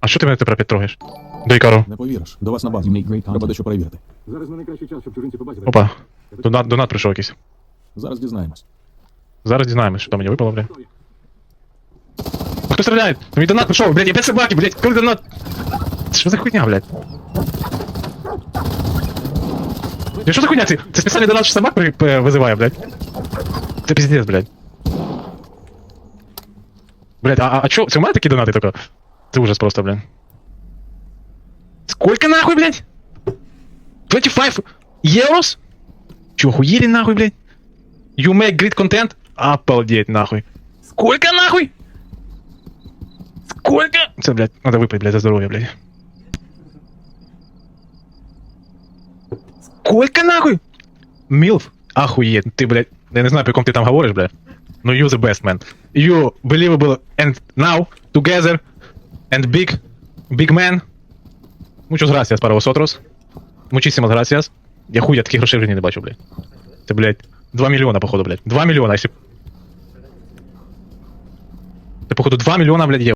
А що ти мене тепер опять трогаєш? Дай кару. Не повіриш. До вас на базу. You make great Треба content. дещо перевірити. Зараз не найкращий час, щоб чужинці побачили. Опа. Донат, донат прийшов якийсь. Зараз дізнаємось. Зараз дізнаємось, що там мені випало, блядь. А Хто стріляє? Мій донат прийшов, блядь, опять собаки, блядь, коли донат? Що за хуйня, блядь? Я що за хуйня? Це, це спеціальний донат, що собак при, при, визиває, блядь? Це пиздец, блядь. Блядь, а, а, а чо? Це у мене такі донати тільки? Це ужас просто, блядь. Сколько нахуй, блядь? 25 euros? Чё, охуели нахуй, блядь? You make great content? Обалдеть, нахуй. Сколько нахуй? Сколько? Це, блядь, надо выпить, блядь, за здоровье, блядь. Сколько нахуй? Милф? Охуеть, ты, блядь, я не знаю, по якому ти там говориш, блядь. Ну, you the best, man. You believable and now together and big, big man. Muchos gracias para vosotros. Muchísimas gracias. Я хуй, я таких грошей вже не бачу, блядь. Це, блядь, 2 мільйона, походу, блядь. 2 мільйона, якщо... Це, походу, 2 мільйона, блядь, євро.